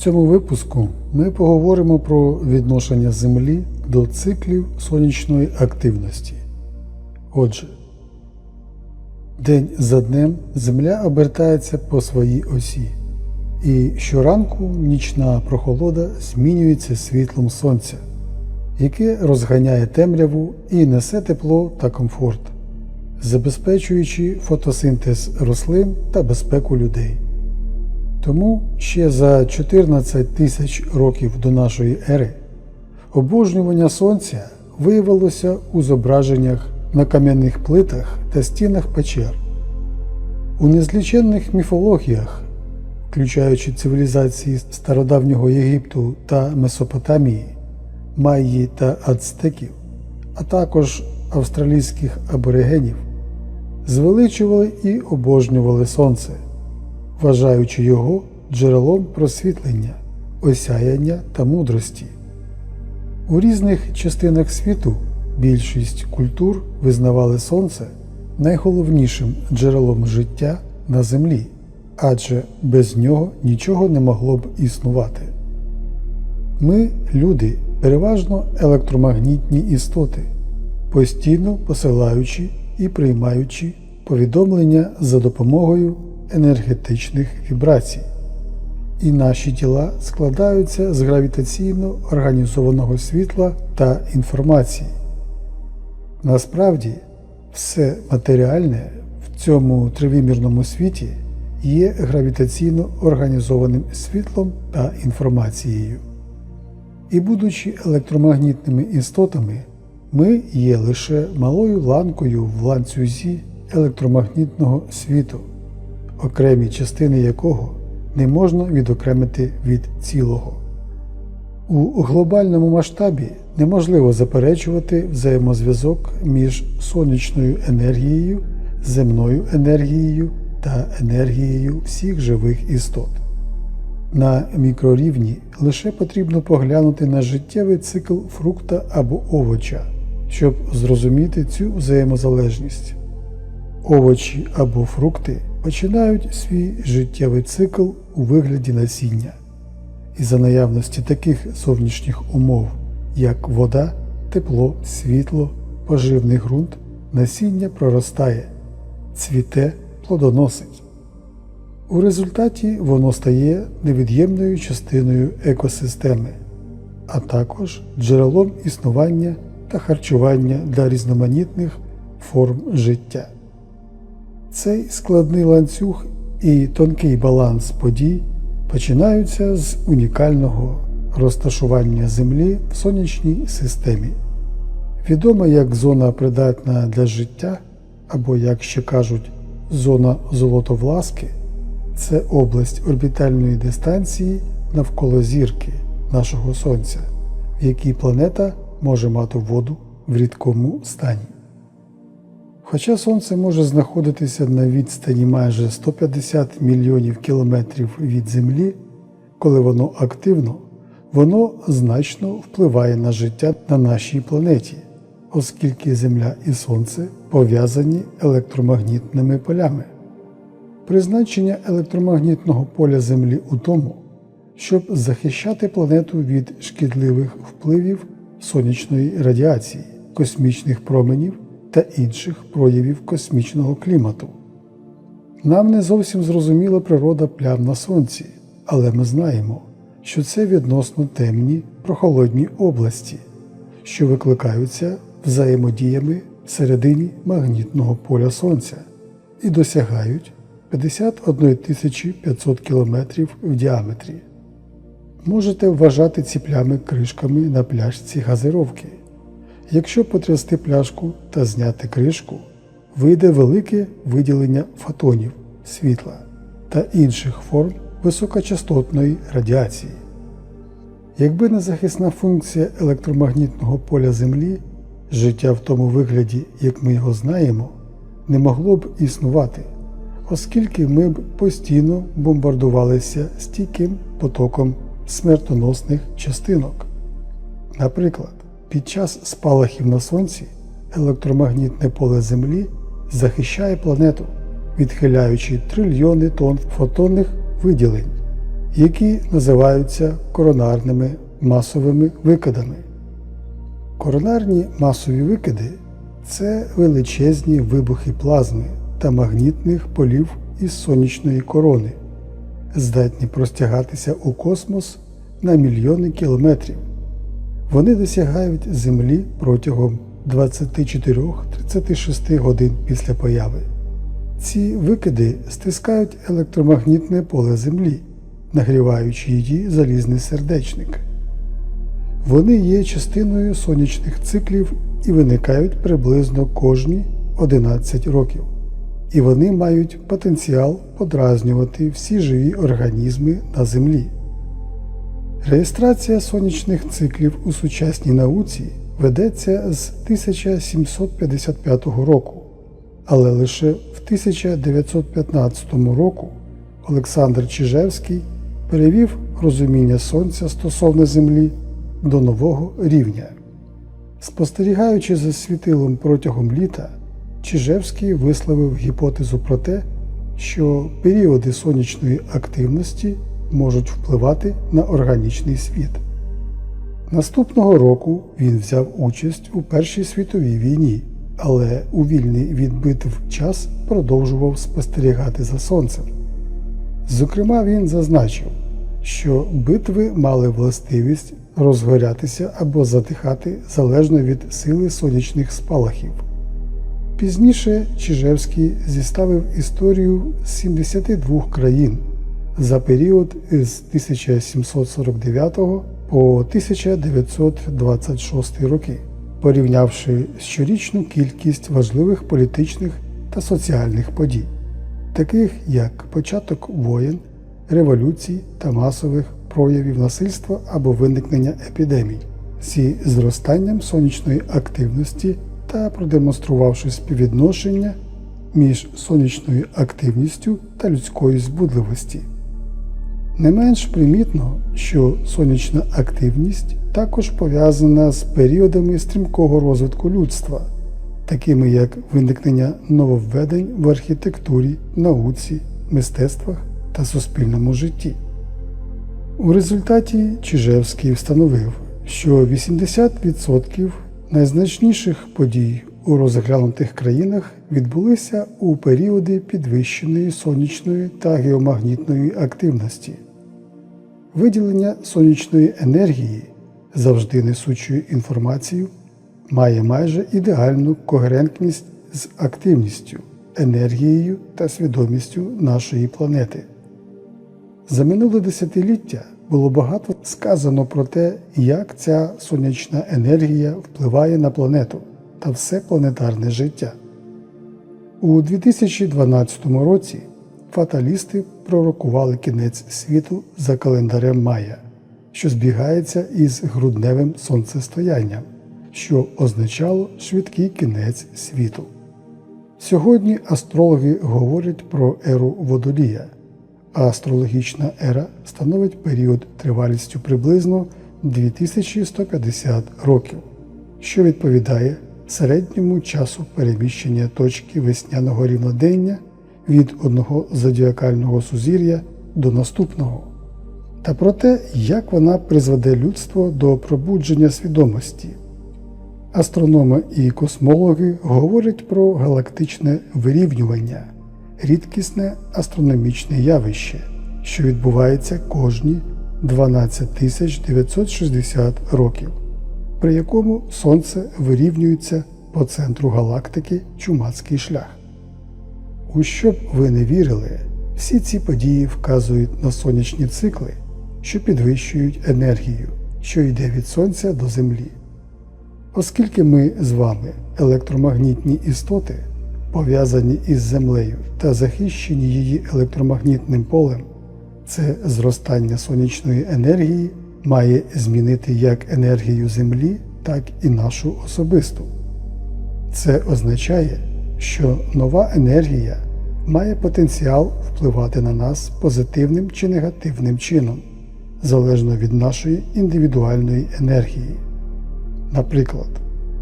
цьому випуску ми поговоримо про відношення Землі до циклів сонячної активності. Отже, день за днем Земля обертається по своїй осі, і щоранку нічна прохолода змінюється світлом сонця, яке розганяє темряву і несе тепло та комфорт, забезпечуючи фотосинтез рослин та безпеку людей. Тому ще за 14 тисяч років до нашої ери обожнювання сонця виявилося у зображеннях на кам'яних плитах та стінах печер. У незліченних міфологіях, включаючи цивілізації стародавнього Єгипту та Месопотамії, Майї та Ацтеків, а також австралійських аборигенів, звеличували і обожнювали сонце вважаючи його джерелом просвітлення, осяяння та мудрості. У різних частинах світу більшість культур визнавали сонце найголовнішим джерелом життя на землі, адже без нього нічого не могло б існувати. Ми, люди, переважно електромагнітні істоти, постійно посилаючи і приймаючи повідомлення за допомогою енергетичних вібрацій, і наші тіла складаються з гравітаційно організованого світла та інформації. Насправді, все матеріальне в цьому тривимірному світі є гравітаційно організованим світлом та інформацією. І, будучи електромагнітними істотами, ми є лише малою ланкою в ланцюзі електромагнітного світу окремі частини якого не можна відокремити від цілого. У глобальному масштабі неможливо заперечувати взаємозв'язок між сонячною енергією, земною енергією та енергією всіх живих істот. На мікрорівні лише потрібно поглянути на життєвий цикл фрукта або овоча, щоб зрозуміти цю взаємозалежність. Овочі або фрукти починають свій життєвий цикл у вигляді насіння, і за наявності таких зовнішніх умов, як вода, тепло, світло, поживний ґрунт, насіння проростає, цвіте, плодоносить. У результаті воно стає невід'ємною частиною екосистеми, а також джерелом існування та харчування для різноманітних форм життя. Цей складний ланцюг і тонкий баланс подій починаються з унікального розташування Землі в сонячній системі. Відома як зона придатна для життя, або, як ще кажуть, зона золотовласки це область орбітальної дистанції навколо зірки нашого Сонця, в якій планета може мати воду в рідкому стані. Хоча Сонце може знаходитися на відстані майже 150 мільйонів кілометрів від Землі, коли воно активно, воно значно впливає на життя на нашій планеті, оскільки Земля і Сонце пов'язані електромагнітними полями. Призначення електромагнітного поля Землі у тому, щоб захищати планету від шкідливих впливів сонячної радіації, космічних променів та інших проявів космічного клімату. Нам не зовсім зрозуміла природа плям на Сонці, але ми знаємо, що це відносно темні прохолодні області, що викликаються взаємодіями всередині магнітного поля Сонця і досягають 51 500 км в діаметрі. Можете вважати ці плями кришками на пляшці газировки. Якщо потрясти пляшку та зняти кришку, вийде велике виділення фотонів, світла та інших форм високочастотної радіації. Якби не захисна функція електромагнітного поля Землі, життя в тому вигляді, як ми його знаємо, не могло б існувати, оскільки ми б постійно бомбардувалися стійким потоком смертоносних частинок. Наприклад, під час спалахів на Сонці електромагнітне поле Землі захищає планету, відхиляючи трильйони тонн фотонних виділень. які називаються коронарними масовими викидами. Коронарні масові викиди це величезні вибухи плазми та магнітних полів із сонячної корони, здатні простягатися у космос на мільйони кілометрів. Вони досягають Землі протягом 24-36 годин після появи. Ці викиди стискають електромагнітне поле Землі, нагріваючи її залізний сердечник. Вони є частиною сонячних циклів і виникають приблизно кожні 11 років. І вони мають потенціал подразнювати всі живі організми на Землі. Реєстрація сонячних циклів у сучасній науці ведеться з 1755 року, але лише в 1915 року Олександр Чижевський перевів розуміння Сонця стосовно Землі до нового рівня. Спостерігаючи за світилом протягом літа, Чижевський висловив гіпотезу про те, що періоди сонячної активності можуть впливати на органічний світ. Наступного року він взяв участь у Першій світовій війні, але у вільний від битв час продовжував спостерігати за сонцем. Зокрема, він зазначив, що битви мали властивість розгорятися або затихати залежно від сили сонячних спалахів. Пізніше Чижевський зіставив історію з 72 країн за період з 1749 по 1926 роки, порівнявши щорічну кількість важливих політичних та соціальних подій, таких як початок воєн, революцій та масових проявів насильства або виникнення епідемій, зі зростанням сонячної активності та продемонструвавши співвідношення між сонячною активністю та людською збудливості. Не менш примітно, що сонячна активність також пов'язана з періодами стрімкого розвитку людства, такими як виникнення нововведень в архітектурі, науці, мистецтвах та суспільному житті. У результаті Чижевський встановив, що 80% найзначніших подій у розглянутих країнах відбулися у періоди підвищеної сонячної та геомагнітної активності. Виділення сонячної енергії, завжди несучою інформацію, має майже ідеальну когерентність з активністю, енергією та свідомістю нашої планети. За минуле десятиліття було багато сказано про те, як ця сонячна енергія впливає на планету та все планетарне життя. У 2012 році фаталісти пророкували кінець світу за календарем Майя, що збігається із грудневим сонцестоянням, що означало швидкий кінець світу. Сьогодні астрологи говорять про еру водолія, а астрологічна ера становить період тривалістю приблизно 2150 років, що відповідає середньому часу переміщення точки весняного рівнодення від одного зодіакального сузір'я до наступного, та про те, як вона призведе людство до пробудження свідомості. Астрономи і космологи говорять про галактичне вирівнювання, рідкісне астрономічне явище, що відбувається кожні 12 960 років, при якому Сонце вирівнюється по центру галактики Чумацький шлях. У що б ви не вірили, всі ці події вказують на сонячні цикли, що підвищують енергію, що йде від Сонця до Землі. Оскільки ми з вами електромагнітні істоти, пов'язані із Землею та захищені її електромагнітним полем, це зростання сонячної енергії має змінити як енергію Землі, так і нашу особисту. Це означає, що нова енергія має потенціал впливати на нас позитивним чи негативним чином, залежно від нашої індивідуальної енергії. Наприклад,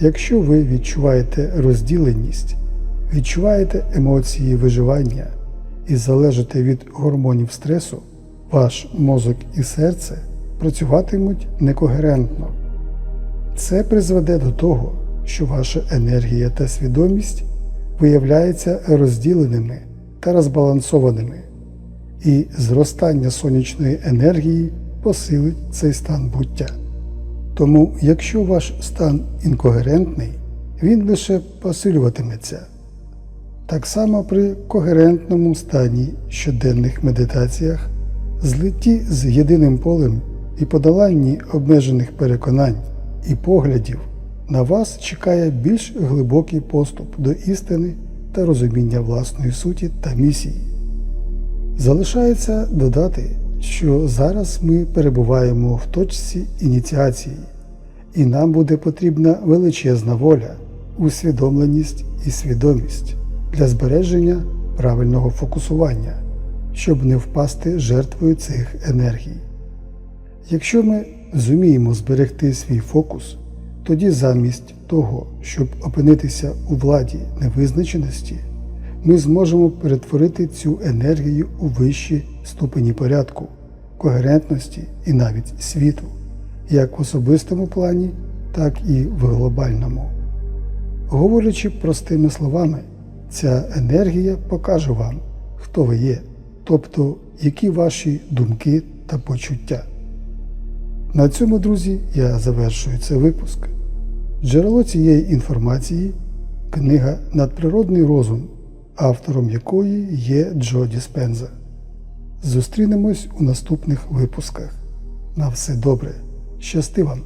якщо ви відчуваєте розділеність, відчуваєте емоції виживання і залежите від гормонів стресу, ваш мозок і серце працюватимуть некогерентно. Це призведе до того, що ваша енергія та свідомість виявляються розділеними та розбалансованими, і зростання сонячної енергії посилить цей стан буття. Тому, якщо ваш стан інкогерентний, він лише посилюватиметься. Так само при когерентному стані щоденних медитаціях, злитті з єдиним полем і подоланні обмежених переконань і поглядів на вас чекає більш глибокий поступ до істини та розуміння власної суті та місії. Залишається додати, що зараз ми перебуваємо в точці ініціації, і нам буде потрібна величезна воля, усвідомленість і свідомість для збереження правильного фокусування, щоб не впасти жертвою цих енергій. Якщо ми зуміємо зберегти свій фокус, тоді замість того, щоб опинитися у владі невизначеності, ми зможемо перетворити цю енергію у вищі ступені порядку, когерентності і навіть світу, як в особистому плані, так і в глобальному. Говорячи простими словами, ця енергія покаже вам, хто ви є, тобто які ваші думки та почуття. На цьому, друзі, я завершую цей випуск. Джерело цієї інформації книга Надприродний розум, автором якої є Джо Діспенза. Зустрінемось у наступних випусках. На все добре. Щасти вам!